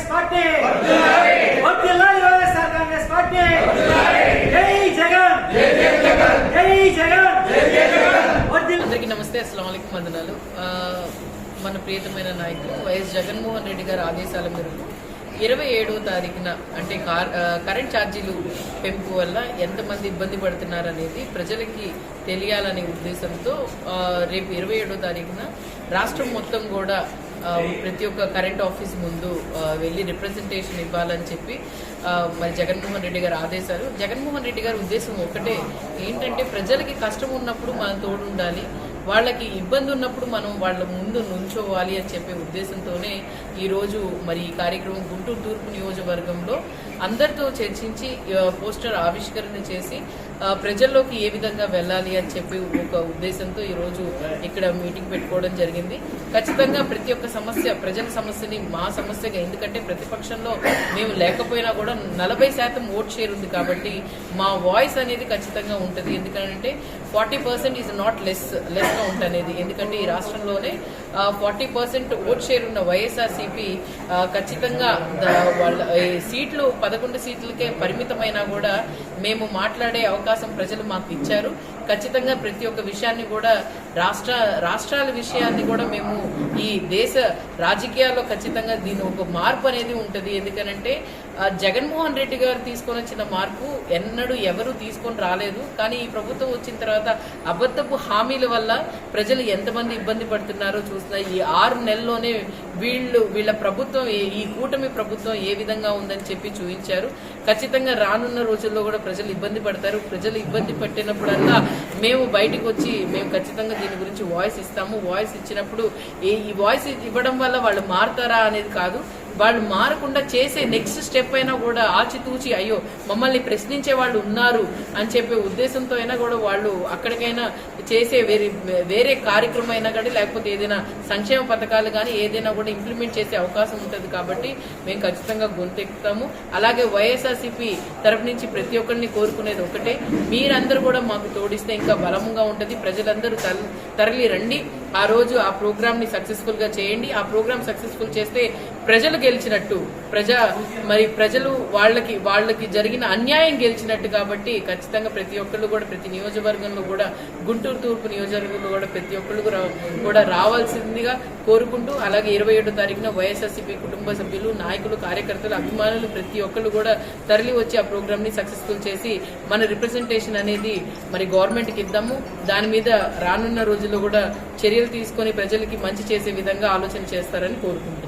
Congress party! YSR Congress party! జై జగన్! జై జగన్! అందరికీ నమస్తే అస్సలం వందనాలు. మన ప్రియతమైన నాయకులు వైఎస్ జగన్మోహన్ రెడ్డి గారి ఆదేశాల మేరకు ఇరవై ఏడవ తారీఖున అంటే కరెంట్ ఛార్జీలు పెంపు వల్ల ఎంతమంది ఇబ్బంది పడుతున్నారు అనేది ప్రజలకి తెలియాలనే ఉద్దేశంతో రేపు ఇరవై ఏడవ తారీఖున రాష్ట్రం మొత్తం కూడా ప్రతి ఒక్క కరెంట్ ఆఫీస్ ముందు వెళ్ళి రిప్రజెంటేషన్ ఇవ్వాలని చెప్పి మరి జగన్మోహన్ రెడ్డి గారు ఆదేశాలు. జగన్మోహన్ రెడ్డి గారి ఉద్దేశం ఒకటే ఏంటంటే ప్రజలకి కష్టం ఉన్నప్పుడు మనం తోడు ఉండాలి వాళ్ళకి ఇబ్బంది ఉన్నప్పుడు మనం వాళ్ళ ముందు నుంచోవాలి అని చెప్పే ఉద్దేశంతోనే ఈరోజు మరి ఈ కార్యక్రమం గుంటూరు తూర్పు నియోజకవర్గంలో అందరితో చర్చించి పోస్టర్ ఆవిష్కరణ చేసి ప్రజల్లోకి ఏ విధంగా వెళ్ళాలి అని చెప్పి ఒక ఉద్దేశంతో ఈరోజు ఇక్కడ మీటింగ్ పెట్టుకోవడం జరిగింది. ఖచ్చితంగా ప్రతి ఒక్క సమస్య ప్రజల సమస్యని మా సమస్యగా ఎందుకంటే ప్రతిపక్షంలో మేము లేకపోయినా కూడా నలభై శాతం ఓట్ షేర్ ఉంది కాబట్టి మా వాయిస్ అనేది ఖచ్చితంగా ఉంటుంది. ఎందుకంటే forty percent is not less less లెస్గా ఉంటుంది ఎందుకంటే ఈ రాష్ట్రంలోనే ఫార్టీ పర్సెంట్ ఓట్ షేర్ ఉన్న వైఎస్ఆర్సీపీ ఖచ్చితంగా వాళ్ళ సీట్లు పదకొండు సీట్లకే పరిమితమైనా కూడా మేము మాట్లాడే అవకాశం ప్రజలు మాకు ఇచ్చారు. ఖచ్చితంగా ప్రతి ఒక్క విషయాన్ని కూడా రాష్ట్ర రాష్ట్రాల విషయాన్ని కూడా మేము ఈ దేశ రాజకీయాల్లో ఖచ్చితంగా దీని ఒక మార్పు అనేది ఉంటుంది. ఎందుకనంటే జగన్మోహన్ రెడ్డి గారు తీసుకొని వచ్చిన మార్పు ఎన్నడూ ఎవరు తీసుకొని రాలేదు. కానీ ఈ ప్రభుత్వం వచ్చిన తర్వాత అబద్ధపు హామీల వల్ల ప్రజలు ఎంతమంది ఇబ్బంది పడుతున్నారో చూస్తున్నా ఈ ఆరు నెలల్లోనే వీళ్ళు వీళ్ళ ప్రభుత్వం ఈ కూటమి ప్రభుత్వం ఏ విధంగా ఉందని చెప్పి చూపించారు. ఖచ్చితంగా రానున్న రోజుల్లో కూడా ప్రజలు ఇబ్బంది పడతారు. ప్రజలు ఇబ్బంది పట్టినప్పుడల్లా మేము బయటకు వచ్చి మేము ఖచ్చితంగా దీని గురించి వాయిస్ ఇస్తాము. వాయిస్ ఇచ్చినప్పుడు ఈ- ఈ వాయిస్ ఇవ్వడం వల్ల వాళ్ళు మారుతారా అనేది కాదు. వాళ్ళు మారకుండా చేసే నెక్స్ట్ స్టెప్ అయినా కూడా ఆచితూచి అయ్యో మమ్మల్ని ప్రశ్నించే వాళ్ళు ఉన్నారు అని చెప్పే ఉద్దేశంతో అయినా కూడా వాళ్ళు అక్కడికైనా చేసే వేరే వేరే కార్యక్రమం అయినా కానీ లేకపోతే ఏదైనా సంక్షేమ పథకాలు కానీ ఏదైనా కూడా ఇంప్లిమెంట్ చేసే అవకాశం ఉంటుంది కాబట్టి మేము ఖచ్చితంగా గొంతెక్కుతాము. అలాగే వైఎస్ఆర్సీపీ తరపు నుంచి ప్రతి ఒక్కరిని కోరుకునేది ఒకటే. మీరందరూ కూడా మాకు తోడిస్తే ఇంకా బలంగా ఉంటుంది. ప్రజలందరూ తరలి రండి ఆ రోజు ఆ ప్రోగ్రామ్ని సక్సెస్ఫుల్గా చేయండి. ఆ ప్రోగ్రామ్ సక్సెస్ఫుల్ చేస్తే ప్రజలు గెలిచినట్టు ప్రజా మరి ప్రజలు వాళ్ళకి వాళ్ళకి జరిగిన అన్యాయం గెలిచినట్టు కాబట్టి ఖచ్చితంగా ప్రతి ఒక్కళ్ళు కూడా ప్రతి నియోజకవర్గంలో కూడా గుంటూరు తూర్పు నియోజకవర్గంలో కూడా ప్రతి ఒక్కళ్ళు కూడా కూడా రావాల్సిందిగా కోరుకుంటూ అలాగే ఇరవై ఏడో తారీఖున వైఎస్ఆర్సీపీ కుటుంబ సభ్యులు నాయకులు కార్యకర్తలు అభిమానులు ప్రతి ఒక్కళ్ళు కూడా తరలి వచ్చి ఆ ప్రోగ్రామ్ని సక్సెస్ఫుల్ చేసి మన రిప్రజెంటేషన్ అనేది మరి గవర్నమెంట్కి ఇద్దాము. దాని మీద రానున్న రోజుల్లో కూడా చర్యలు తీసుకొని ప్రజలకి మంచి చేసే విధంగా ఆలోచన చేస్తారని కోరుకుంటున్నాను